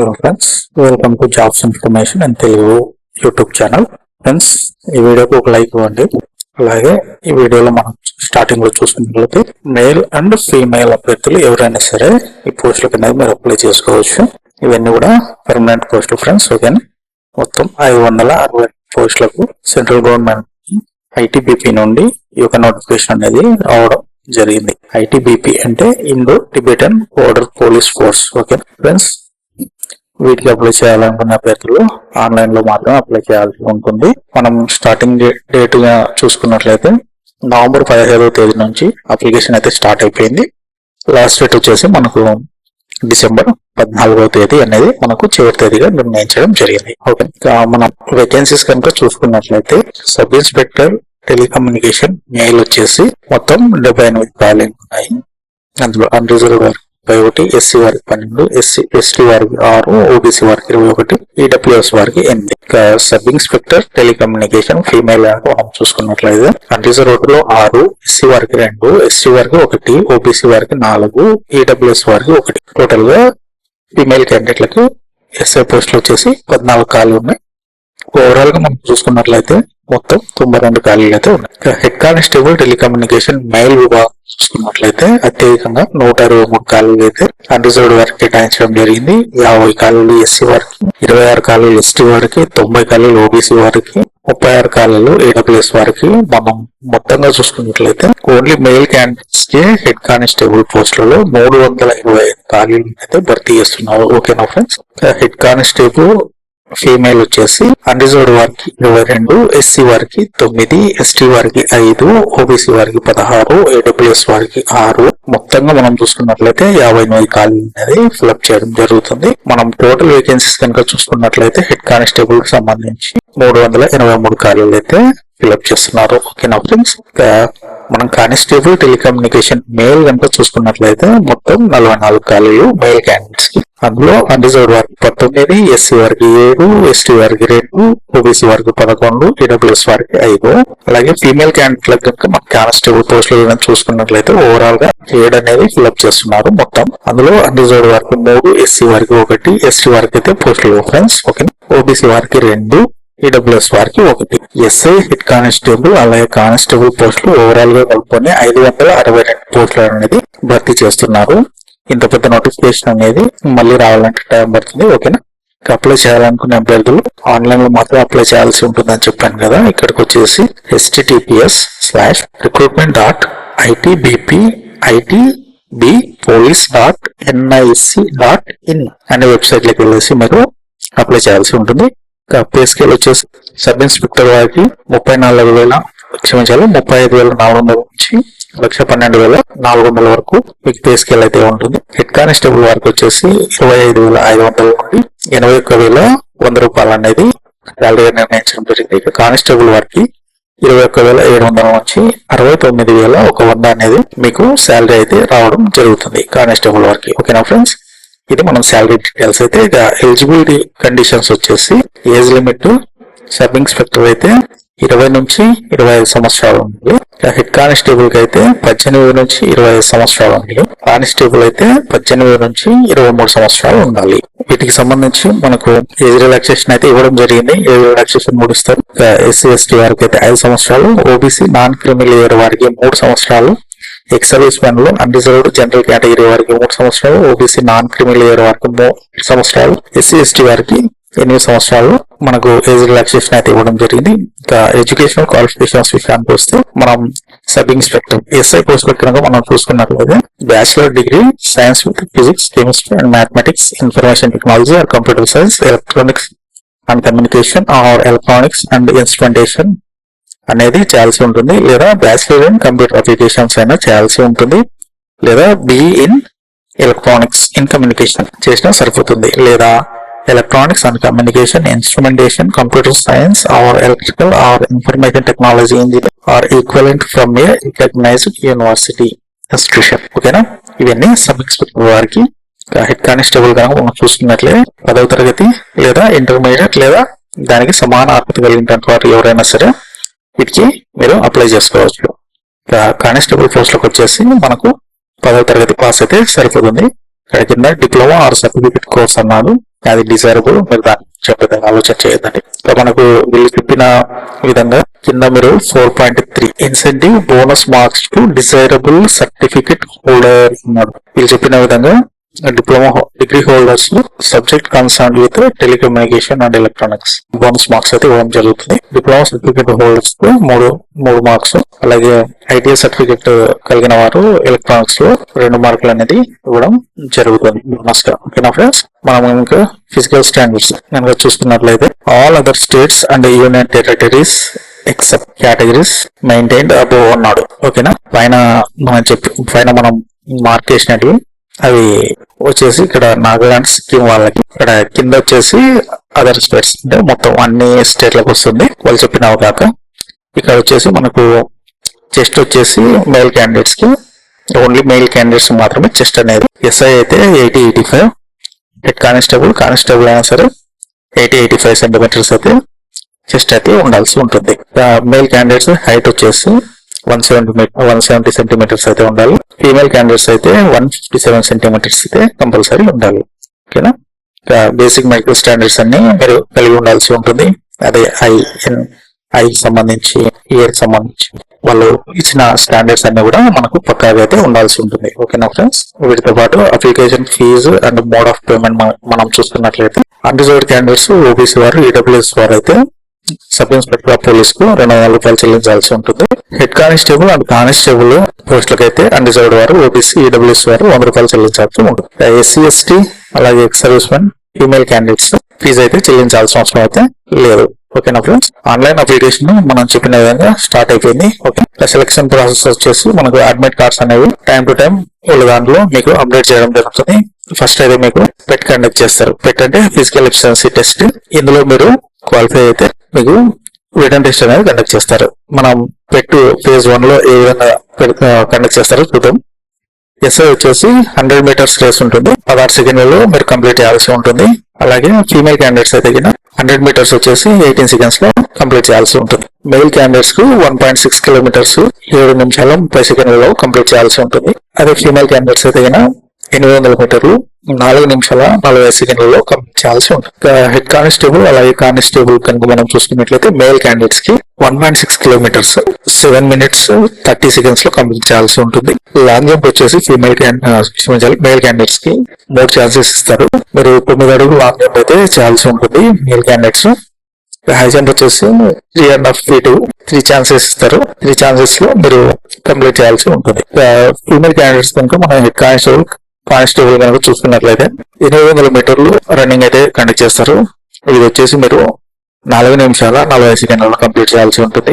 Hello friends welcome to jobs information and Telugu YouTube channel friends ఈ వీడియోకి ఒక like ఇవ్వండి. అలాగే ఈ వీడియోలో మనం స్టార్టింగ్లో చూసుకున్నట్లయితే మేల్ అండ్ ఫీమేల్ అభ్యర్థులు ఎవరైనా సరే ఈ పోస్టుల కింద మీరు అప్లై చేసుకోవచ్చు. ఇవన్నీ కూడా పర్మనెంట్ పోస్టులు ఫ్రెండ్స్ ఓకేనా మొత్తం ఐదు వందల అరవై పోస్టులకు సెంట్రల్ గవర్నమెంట్ ఐటీబీపీ నుండి ఈ యొక్క నోటిఫికేషన్ అనేది రావడం జరిగింది. ఐటీబీపీ అంటే Indo Tibetan border police force okay friends వీటికి అప్లై చేయాలనుకున్న అభ్యర్థులు ఆన్లైన్లో మాత్రమే అప్లై చేయాల్సి ఉంటుంది. మనం స్టార్టింగ్ డేట్గా చూసుకున్నట్లయితే నవంబర్ పదిహేడవ తేదీ నుంచి అప్లికేషన్ అయితే స్టార్ట్ అయిపోయింది. లాస్ట్ డేట్ వచ్చేసి మనకు డిసెంబర్ పద్నాలుగవ తేదీ అనేది మనకు చివరి తేదీగా నిర్ణయించడం జరిగింది. ఓకే. మనం వేకెన్సీస్ కనుక చూసుకున్నట్లయితే సబ్ ఇన్స్పెక్టర్ టెలికమ్యూనికేషన్ మెయిల్ వచ్చేసి మొత్తం డెబ్బై ఎనిమిది ఖాళీలు ఉన్నాయి. అందులో అన్రిజర్వ్ వారికి ముప్పై ఒకటి ఎస్సీ వారికి పన్నెండు ఎస్సీ ఎస్టీ వారికి ఆరు ఓబీసీ వారికి ఇరవై ఒకటి ఈడబ్ల్యూఎస్ వారికి ఎనిమిది. సబ్ ఇన్స్పెక్టర్ టెలికమ్యూనికేషన్ ఫీమేల్ మనం చూసుకున్నట్లయితే కంటీసర్లో ఆరు ఎస్సీ వారికి రెండు ఎస్సీ వారికి ఒకటి ఓబీసీ వారికి నాలుగు ఈడబ్ల్యూఎస్ వారికి ఒకటి. టోటల్గా ఫీమేల్ క్యాండిడేట్లకి ఎస్ఐ పోస్టులు వచ్చేసి పద్నాలుగు ఖాళీ ఉన్నాయి. ఓవరాల్గా మనం చూసుకున్నట్లయితే మొత్తం తొంభై రెండు ఖాళీలు అయితే ఉన్నాయి. హెడ్ కానిస్టేబుల్ టెలికమ్యూనికేషన్ మెయిల్ విభాగం చూసుకున్నట్లయితే అత్యధికంగా నూట ఇరవై మూడు ఖాళీలు అయితే అన్రిజర్వ్డ్ వారికి కేటాయించడం జరిగింది. యాభై ఖాళీలు ఎస్సీ వారికి ఇరవై ఆరు ఖాళీలు ఎస్టీ వారికి తొంభై ఖాళీలు ఓబీసీ వారికి ముప్పై ఆరు ఖాళీలు ఏడబ్ల్యూఎస్ వారికి. మనం మొత్తంగా చూసుకున్నట్లయితే ఓన్లీ మెయిల్ క్యాండిడేట్స్కి హెడ్ కానిస్టేబుల్ పోస్టులలో మూడు వందల ఇరవై ఐదు ఖాళీలు అయితే భర్తీ చేస్తున్నారు. ఓకేనా ఫ్రెండ్స్ హెడ్ కానిస్టేబుల్ ఫీమేల్ వచ్చేసి అన్రిజర్వ్డ్ వారికి ఇరవై రెండు ఎస్సీ వారికి తొమ్మిది ఎస్టీ వారికి ఐదు ఓబీసీ వారికి పదహారు ఏడబ్ల్యూఎస్ వారికి ఆరు. మొత్తంగా మనం చూసుకున్నట్లయితే యాభై ఎనిమిది ఖాళీ అనేది ఫిలప్ చేయడం జరుగుతుంది. మనం టోటల్ వేకెన్సీస్ కనుక చూసుకున్నట్లయితే హెడ్ కానిస్టేబుల్కి సంబంధించి మూడు వందల ఎనభై మూడు ఖాళీలు అయితే ఫిలప్ చేస్తున్నారు. ఓకేనా ఫ్రెండ్స్ మనం కానిస్టేబుల్ టెలికమ్యూనికేషన్ మెయిల్ కనుక చూసుకున్నట్లయితే మొత్తం నలభై నాలుగు ఖాళీలు మెయిల్ క్యాండిడేట్స్కి. అందులో అన్రిజర్వ్డ్ వారికి పంతొమ్మిది ఎస్సీ వారికి ఏడు ఎస్టీ వారికి రెండు ఓబీసీ వారికి పదకొండు ఈడబ్ల్యూఎస్ వారికి ఐదు. అలాగే ఫీమేల్ క్యాండిడేట్లకు కనుక మన కానిస్టేబుల్ పోస్టులు చూసుకున్నట్లయితే ఓవరాల్గా ఏడు అనేది ఫిల్అప్ చేస్తున్నారు మొత్తం. అందులో అన్రిజర్వ్డ్ వారికి మూడు ఎస్సీ వారికి ఒకటి ఎస్టీ వారికి అయితే పోస్టులు. ఫ్రెండ్స్ ఓకే ఓబీసీ వారికి రెండు ఈడబ్ల్యూఎస్ వారికి ఒకటి. ఎస్ఐ హెడ్ కానిస్టేబుల్ అలాగే కానిస్టేబుల్ పోస్టులు ఓవరాల్గా కలుపుకొని ఐదు వందల అరవై రెండు పోస్టులు అనేది భర్తీ చేస్తున్నారు. ఇంత పెద్ద నోటిఫికేషన్ అనేది మళ్ళీ రావాలంటే టైం పడుతుంది ఓకేనా? అప్లై చేయాలనుకునే అభ్యర్థులు ఆన్లైన్లో మాత్రం అప్లై చేయాల్సి ఉంటుందని చెప్పాను కదా ఇక్కడికి వచ్చేసి HTTPS slash recruitment dot ITBP IT B police dot NIC dot in అనే వెబ్సైట్లోకి వెళ్ళేసి మీరు అప్లై చేయాల్సి ఉంటుంది. ఇంకా పే స్కేల్ వచ్చేసి సబ్ ఇన్స్పెక్టర్ వారికి ముప్పై నాలుగు వేల క్షమించాలి ముప్పై ఐదు వేల నాలుగు వందల నుంచి లక్ష పన్నెండు వేల నాలుగు వందల వరకు మీకు పే స్కేల్ అయితే ఉంటుంది. హెడ్ కానిస్టేబుల్ వారికి వచ్చేసి ఇరవై ఐదు వేల ఐదు వందల నుండి ఎనభై ఒక్క వేల వంద రూపాయలు అనేది శాలరీగా నిర్ణయించడం జరిగింది. ఇక కానిస్టేబుల్ వారికి ఇరవై ఒక్క వేల ఏడు వందల నుంచి అరవై తొమ్మిది వేల ఒక వంద అనేది మీకు శాలరీ అయితే రావడం జరుగుతుంది కానిస్టేబుల్ వారికి. ఓకేనా ఫ్రెండ్స్ ఇది మనం శాలరీ డీటెయిల్స్ అయితే ఇక ఎలిజిబిలిటీ కండిషన్స్ వచ్చేసి ఏజ్ లిమిట్ సబ్ ఇన్స్పెక్టర్ అయితే ఇరవై నుంచి ఇరవై ఐదు సంవత్సరాలు ఉంది హెడ్ కానిస్టేబుల్కి అయితే పద్దెనిమిది నుంచి ఇరవై ఐదు సంవత్సరాలు ఉండాలి కానిస్టేబుల్ అయితే పద్దెనిమిది నుంచి ఇరవై మూడు సంవత్సరాలు ఉండాలి. వీటికి సంబంధించి మనకు ఏజ్ రిలాక్సేషన్ అయితే ఇవ్వడం జరిగింది. ఏజ్ రిలాక్సేషన్ మూడు ఇస్తారు ఎస్సీ ఎస్టీ వారికి అయితే ఐదు సంవత్సరాలు ఓబీసీ నాన్ క్రిమినల్ వారికి మూడు సంవత్సరాలు ఎక్స్ సర్వీస్ మెన్లో అన్రిజర్వ్డ్ జనరల్ కేటగిరీ వారికి మూడు సంవత్సరాలు ఓబీసీ నాన్ క్రిమినల్ ఇయర్ వారికి మూడు సంవత్సరాలు ఎస్సీ ఎస్టీ వారికి ఎనిమిది సంవత్సరాలు మనకు ఏజ్ రిలాక్సేషన్ అయితే ఇవ్వడం జరిగింది. ఇంకా ఎడ్యుకేషనల్ క్వాలిఫికేషన్స్ విషయానికి వస్తే మనం సబ్ ఇన్స్పెక్టర్ ఎస్ఐ పోస్ట్ కనుక మనం చూసుకున్నట్లయితే bachelor degree science with physics chemistry and mathematics information technology or computer science electronics and communication or electronics and instrumentation అనేది చేయాల్సి ఉంటుంది. లేదా బ్యాచిలర్ ఇన్ కంప్యూటర్ అప్లికేషన్స్ అయినా చేయాల్సి ఉంటుంది. లేదా B in electronics in communication చేసినా సరిపోతుంది. లేదా electronics and communication instrumentation computer science or electrical or information technology engineer or equivalent from a recognized university institution ఓకేనా ఇవన్నీ సబ్ ఇన్స్పెక్టర్ వారికి హెడ్ కానిస్టేబుల్ కనుక మనం చూసుకున్నట్లే పదవ తరగతి లేదా ఇంటర్మీడియట్ లేదా దానికి సమాన అర్హత కలిగినటువంటి వారు ఎవరైనా సరే ఇచ్చి మీరు అప్లై చేసుకోవచ్చు. ఇక కానిస్టేబుల్ పోస్ట్లకు వచ్చేసి మనకు పదవ తరగతి పాస్ అయితే సరిపోతుంది. ఇక్కడ కింద డిప్లొమా ఆర్ సర్టిఫికేట్ కోర్స్ అన్నాడు అది డిజైరబుల్. మీరు దాన్ని చెప్పేది ఆలోచన చేయదండి సో మనకు వీళ్ళు చెప్పిన విధంగా కింద మీరు four point three incentive bonus marks to desirable certificate holder అన్నాడు వీళ్ళు చెప్పిన విధంగా diploma degree holders subject concern with telecommunication and electronics bonus marks అయితే ఇవ్వడం జరుగుతుంది. డిప్లొమా సర్టిఫికేట్ హోల్డర్స్ మూడు మూడు మార్క్స్ అలాగే ఐటీఐ సర్టిఫికేట్ కలిగిన వారు ఎలక్ట్రానిక్స్లో రెండు మార్కులు అనేది ఇవ్వడం జరుగుతుంది. బోనస్గా. ఓకేనా ఫ్రెండ్స్ మనం ఇంకా ఫిజికల్ స్టాండర్డ్స్ కనుక చూసుకున్నట్లయితే all other states and union territories except categories maintained above అన్నాడు ఓకేనా పైన మనం చెప్పి పైన మనం మార్క్ చేసినట్టు అవి వచ్చేసి ఇక్కడ నాగాలాండ్ సిక్కిం వాళ్ళకి ఇక్కడ కింద వచ్చేసి అదర్ స్టేట్స్ అంటే మొత్తం అన్ని స్టేట్లకు వస్తుంది. వాళ్ళు చెప్పినవి కాక ఇక్కడ వచ్చేసి మనకు చెస్ట్ వచ్చేసి మేల్ క్యాండిడేట్స్కి ఓన్లీ మేల్ క్యాండిడేట్స్ మాత్రమే చెస్ట్ అనేది. ఎస్ఐ అయితే eighty eighty five head constable constable అయినా సరే ఎయిటీ ఎయిటీ ఫైవ్ సెంటీమీటర్స్ అయితే చెస్ట్ అయితే ఉండాల్సి ఉంటుంది. మేల్ క్యాండిడేట్స్ హైట్ వచ్చేసి one seventy one seventy centimeters అయితే ఉండాలి. ఫీమేల్ క్యాండిడేట్స్ అయితే వన్ ఫిఫ్టీ సెవెన్ సెంటీమీటర్స్ అయితే కంపల్సరీ ఉండాలి. ఓకేనా బేసిక్ మైక్రో స్టాండర్డ్స్ అన్ని మీరు కలిగి ఉండాల్సి ఉంటుంది. అదే ఐ ఐ సంబంధించి ఇయర్ సంబంధించి వాళ్ళు ఇచ్చిన స్టాండర్డ్స్ అన్ని కూడా మనకు పక్కాగా అయితే ఉండాల్సి ఉంటుంది. ఓకేనా ఫ్రెండ్స్ వీటితో పాటు application fee and mode of payment మనం చూసుకున్నట్లయితే అన్రిజర్వ్డ్ క్యాండిడేట్స్ ఓబీసీ వారు ఈడబ్ల్యూఎస్ వారు అయితే సబ్ ఇన్స్పెక్టర్ ఆఫ్ పోలీస్కు రెండు వందల రూపాయలు చెల్లించాల్సి ఉంటుంది. హెడ్ కానిస్టేబుల్ అండ్ కానిస్టేబుల్ పోస్టులకు అయితే అన్రిజర్వ్డ్ వారు ఓబీసీ ఈడబ్ల్యూఎస్ వారు వంద రూపాయలు చెల్లించాల్సి ఉంటుంది. ఎస్సీ ఎస్టీ అలాగే ex service men female candidates fee అయితే చెల్లించాల్సిన అవసరం అయితే లేదు. ఓకేనా ఫ్రెండ్స్ ఆన్లైన్ అప్లికేషన్ మనం చెప్పిన విధంగా స్టార్ట్ అయిపోయింది. ఓకే సెలక్షన్ ప్రాసెస్ వచ్చేసి మనకు అడ్మిట్ కార్డ్స్ అనేవి టైం టు టైం వీళ్ళ దాంట్లో మీకు అప్డేట్ చేయడం జరుగుతుంది. ఫస్ట్ అయితే మీకు పెట్ కండక్ట్ చేస్తారు. పెట్ అంటే ఫిజికల్ ఎఫిషియన్సీ టెస్ట్ ఇందులో మీరు క్వాలిఫై అయితే మీకు రిటర్న్ టెస్ట్ అనేది కండక్ట్ చేస్తారు. మనం పెట్టు ఫేజ్ వన్లో ఏ విధంగా కండక్ట్ చేస్తారో చూద్దాం. ఎస్ఐ వచ్చేసి హండ్రెడ్ మీటర్స్ రేస్ ఉంటుంది. పదహారు సెకండ్లలో మీరు కంప్లీట్ చేయాల్సి ఉంటుంది. అలాగే ఫీమేల్ క్యాండిడేట్స్ అయితే హండ్రెడ్ మీటర్స్ వచ్చేసి ఎయిటీన్ సెకండ్స్లో కంప్లీట్ చేయాల్సి ఉంటుంది. మెయిల్ క్యాండిడేట్స్కు వన్ పాయింట్ సిక్స్ కిలోమీటర్స్ ఏడు నిమిషాలు ముప్పై సెకండ్లలో కంప్లీట్ చేయాల్సి ఉంటుంది. అదే ఫీమేల్ క్యాండిడేట్స్ అయితే ఎనిమిది వందల మీటర్లు నాలుగు నిమిషాల నలభై సెకండ్లలో కంప్లీట్ చేయాల్సి ఉంటుంది. హెడ్ కానిస్టేబుల్ అలాగే కానిస్టేబుల్ కనుక మనం చూసుకున్నట్లయితే మేల్ క్యాండిడేట్స్కి one point six kilometers seven minutes thirty సెకండ్స్లో కంప్లీట్ చేయాల్సి ఉంటుంది. లాంగ్ జంప్ వచ్చేసి ఫీమేల్ క్షమించాలి మేల్ క్యాండిడేట్స్కి మూడు ఛాన్సెస్ ఇస్తారు. మీరు తొమ్మిది అడుగులు లాంగ్ జంప్ అయితే చేయాల్సి ఉంటుంది మేల్ క్యాండిడేట్స్ హై జంప్ వచ్చేసి three and half feet three chances ఇస్తారు. త్రీ ఛాన్సెస్లో మీరు కంప్లీట్ చేయాల్సి ఉంటుంది. ఫీమేల్ క్యాండిడేట్స్ కనుక మనం హెడ్ కానిస్టేబుల్ కానిస్టేబుల్ కనుక చూసుకున్నట్లయితే ఎనిమిది వందల మీటర్లు రన్నింగ్ అయితే కండక్ట్ చేస్తారు. ఇది వచ్చేసి మీరు నాలుగు నిమిషాల నలభై సెకండ్లలో కంప్లీట్ చేయాల్సి ఉంటుంది.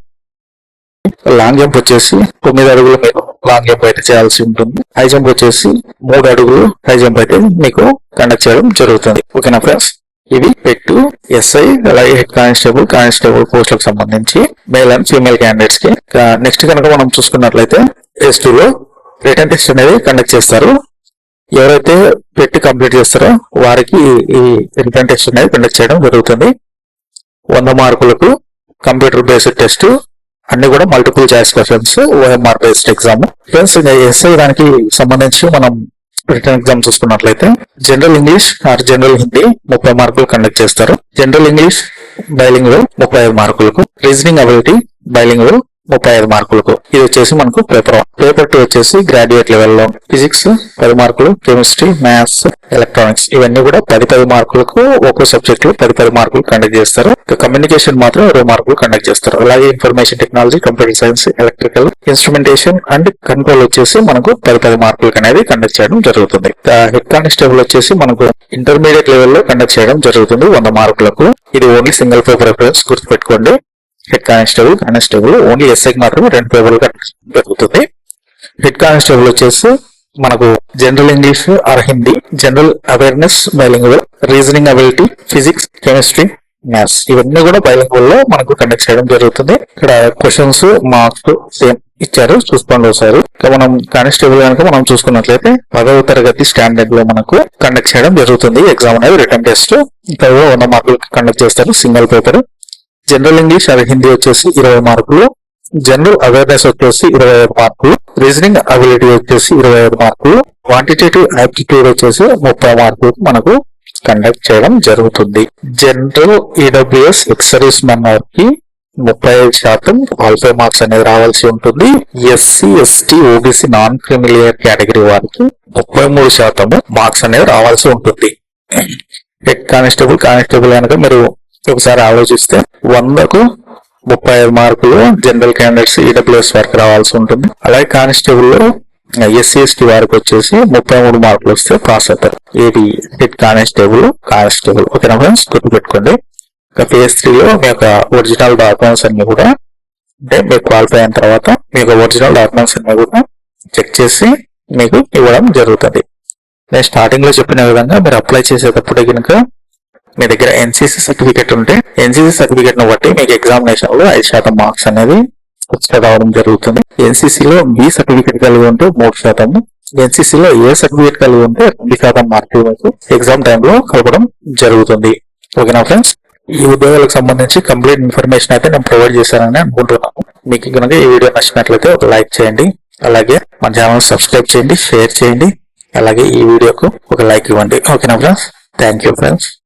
లాంగ్ జంప్ వచ్చేసి తొమ్మిది అడుగులు మీరు లాంగ్ జంప్ అయితే చేయాల్సి ఉంటుంది. హై జంప్ వచ్చేసి మూడు అడుగులు హై జంప్ అయితే మీకు కండక్ట్ చేయడం జరుగుతుంది. ఓకేనా ఫ్రెండ్స్? ఇవి పెట్టు. ఎస్ఐ అలాగే హెడ్ కానిస్టేబుల్ కానిస్టేబుల్ పోస్టులకు సంబంధించి మేల్ అండ్ ఫీమేల్ క్యాండిడేట్స్కి. నెక్స్ట్ కనుక మనం చూసుకున్నట్లయితే ఎస్లో రిటర్న్ టెస్ట్ అనేది కండక్ట్ చేస్తారు. ఎవరైతే పెట్టి కంప్లీట్ చేస్తారో వారికి ఈ రిటర్న్ టెస్ట్ అనేది కండక్ట్ చేయడం జరుగుతుంది. వంద మార్కులకు కంప్యూటర్ బేస్డ్ టెస్ట్ అన్ని కూడా multiple choice questions OMR based exam friends SI దానికి సంబంధించి మనం రిటర్న్ ఎగ్జామ్ చూసుకున్నట్లయితే general English or general Hindi ముప్పై మార్కులు కండక్ట్ చేస్తారు. జనరల్ ఇంగ్లీష్ బైలింగ్ ముప్పై ఐదు మార్కులకు. రీజనింగ్ అబిలిటీ బైలింగ్ ముప్పై ఐదు మార్కులకు. ఇది వచ్చేసి మనకు పేపర్ వన్ పేపర్ టూ వచ్చేసి గ్రాడ్యుయేట్ లెవెల్లో ఫిజిక్స్ పది మార్కులు కెమిస్ట్రీ మ్యాథ్స్ ఎలక్ట్రానిక్స్ ఇవన్నీ కూడా పది పది మార్కులకు ఒక్కో సబ్జెక్ట్లో పది పది మార్కులు కండక్ట్ చేస్తారు. కమ్యూనికేషన్ మాత్రం ఇరవై మార్కులు కండక్ట్ చేస్తారు. అలాగే information technology computer science electrical instrumentation and control వచ్చేసి మనకు పది పది మార్కులకు అనేది కండక్ట్ చేయడం జరుగుతుంది. హెడ్ కానిస్టేబుల్ వచ్చేసి మనకు ఇంటర్మీడియట్ లెవెల్లో కండక్ట్ చేయడం జరుగుతుంది. వంద మార్కులకు. ఇది ఓన్లీ సింగిల్ పేపర్ రిఫరెన్స్ గుర్తుపెట్టుకోండి. హెడ్ కానిస్టేబుల్ కానిస్టేబుల్ ఓన్లీ ఎస్ఐకి మాత్రమే రెండు పేపర్లు దొరుకుతుంది హెడ్ కానిస్టేబుల్ వచ్చేసి మనకు general English or Hindi general awareness bilingual reasoning ability physics chemistry maths ఇవన్నీ కూడా బైలింగ్వల్లో మనకు కండక్ట్ చేయడం జరుగుతుంది. ఇక్కడ క్వశ్చన్స్ మార్క్స్ సేమ్ ఇచ్చారు? చూసుకోండి ఒకసారి. మనం కానిస్టేబుల్ కనుక మనం చూసుకున్నట్లయితే పదవ తరగతి స్టాండర్డ్లో మనకు కండక్ట్ చేయడం జరుగుతుంది. ఎగ్జామ్ అనేది రిటర్న్ టెస్ట్ ఇక్కడ వంద మార్కులు కండక్ట్ చేస్తారు సింగిల్ పేపర్. జనరల్ ఇంగ్లీష్ అవి హిందీ వచ్చేసి ఇరవై మార్కులు. జనరల్ అవేర్నెస్ వచ్చేసి ఇరవై ఐదు మార్కులు. రీజనింగ్ అబిలిటీ వచ్చేసి ఇరవై ఐదు మార్కులు. క్వాంటిటేటివ్ యాప్టిట్యూడ్ వచ్చేసి ముప్పై మార్కులు మనకు కండక్ట్ చేయడం జరుగుతుంది. జనరల్ ఈడబ్ల్యూఎస్ ఎక్సరీస్ సర్వీస్కి ముప్పై ఐదు శాతం క్వాలిఫై మార్క్స్ అనేది రావాల్సి ఉంటుంది. SC ST OBC non creamy layer category వారికి ముప్పై మూడు శాతం మార్క్స్ అనేది రావాల్సి ఉంటుంది. హెడ్ కానిస్టేబుల్ కానిస్టేబుల్ కనుక మీరు ఒకసారి ఆలోచిస్తే వందకు ముప్పై ఐదు మార్కులు జనరల్ క్యాండిడేట్స్ ఈడబ్ల్యూఎస్ వారికి రావాల్సి ఉంటుంది. అలాగే కానిస్టేబుల్లో ఎస్సీ ఎస్టీ వారికి వచ్చేసి ముప్పై మూడు మార్కులు వస్తే పాస్ అవుతారు. ఏది హెడ్ కానిస్టేబుల్ కానిస్టేబుల్. ఓకేనా ఫ్రెండ్స్? గుర్తుపెట్టుకోండి. ఇక ఫేజ్ త్రీలో మీ యొక్క ఒరిజినల్ డాక్యుమెంట్స్ అన్ని కూడా అంటే మీరు క్వాలిఫై అయిన తర్వాత మీ యొక్క ఒరిజినల్ డాక్యుమెంట్స్ అన్ని కూడా చెక్ చేసి మీకు ఇవ్వడం జరుగుతుంది. నేను స్టార్టింగ్లో చెప్పిన విధంగా మీరు అప్లై చేసేటప్పుడు కనుక మీ దగ్గర ఎన్సీసీ సర్టిఫికేట్ ఉంటే ఎన్సీసీ సర్టిఫికేట్ను బట్టి మీకు ఎగ్జామినేషన్లో ఐదు శాతం మార్క్స్ అనేది వచ్చి రావడం జరుగుతుంది. ఎన్సీసీలో లో బి సర్టిఫికేట్ కలిగి ఉంటే మూడు శాతం ఎన్సీసీలో లో ఏ సర్టిఫికేట్ కలిగి ఉంటే రెండు శాతం మార్కులు మీకు ఎగ్జామ్ టైంలో కలపడం జరుగుతుంది. ఓకేనా ఫ్రెండ్స్ ఈ ఉద్యోగాలకు సంబంధించి కంప్లీట్ ఇన్ఫర్మేషన్ అయితే నేను ప్రొవైడ్ చేశానని అనుకుంటున్నాను. మీకు కనుక ఈ వీడియో నచ్చినట్లయితే ఒక లైక్ చేయండి. అలాగే మన ఛానల్ సబ్స్క్రైబ్ చేయండి షేర్ చేయండి. అలాగే ఈ వీడియోకు ఒక లైక్ ఇవ్వండి. ఓకేనా ఫ్రెండ్స్ థ్యాంక్ యూ ఫ్రెండ్స్